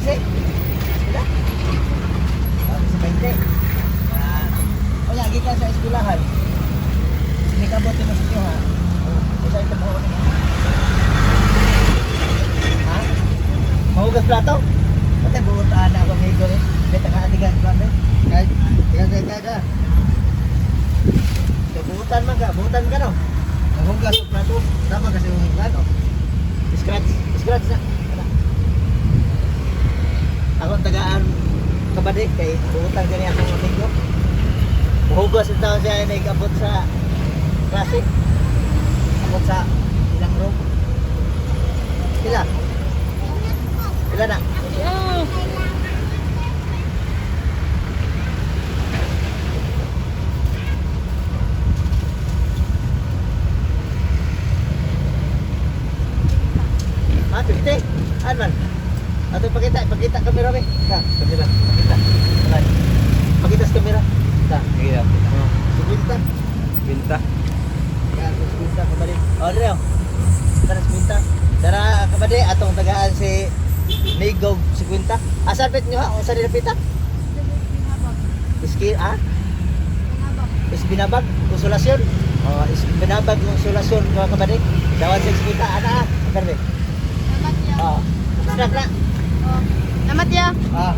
15. Wala? Wala sa 20. Yan. O yan, sa eskulahan. Hindi ka buti mo sa inyo ha. Ha? Mahugas plato? Pati buutaan ako ng ego eh. Atigan plato eh. Kahit, tiga tiga tiga. Man ka, buutan ka no? Mahugas plato. Tama kasi yung plano. Scratch, scratch na. Kabady kay buutan gani ako ng amigo. Hugas tao siya ay abot sa klase. Abot sa ilang room. Sila? Sila na? Yeah. Ah, 50? Ano man? Ato pakita, pakita kamera. Ka, kamera, pakita. Alay. Pakita sa kamera. Ka. Iya, Oh, 50. pinta. Ka, 50 kabali. Oh, Reo. Tara 50. Tara kabali atong tagaan si Nigog 50. Asa pit nyo ha? Kung sa dinapita? Iski, ah? Is binabag, konsolasyon. Oh, is binabag konsolasyon mga kabali. Dawan sa 50. Ana, ah. Karbe. Namat ya. Oh. Snack na. Oh. Namat ya. Ah.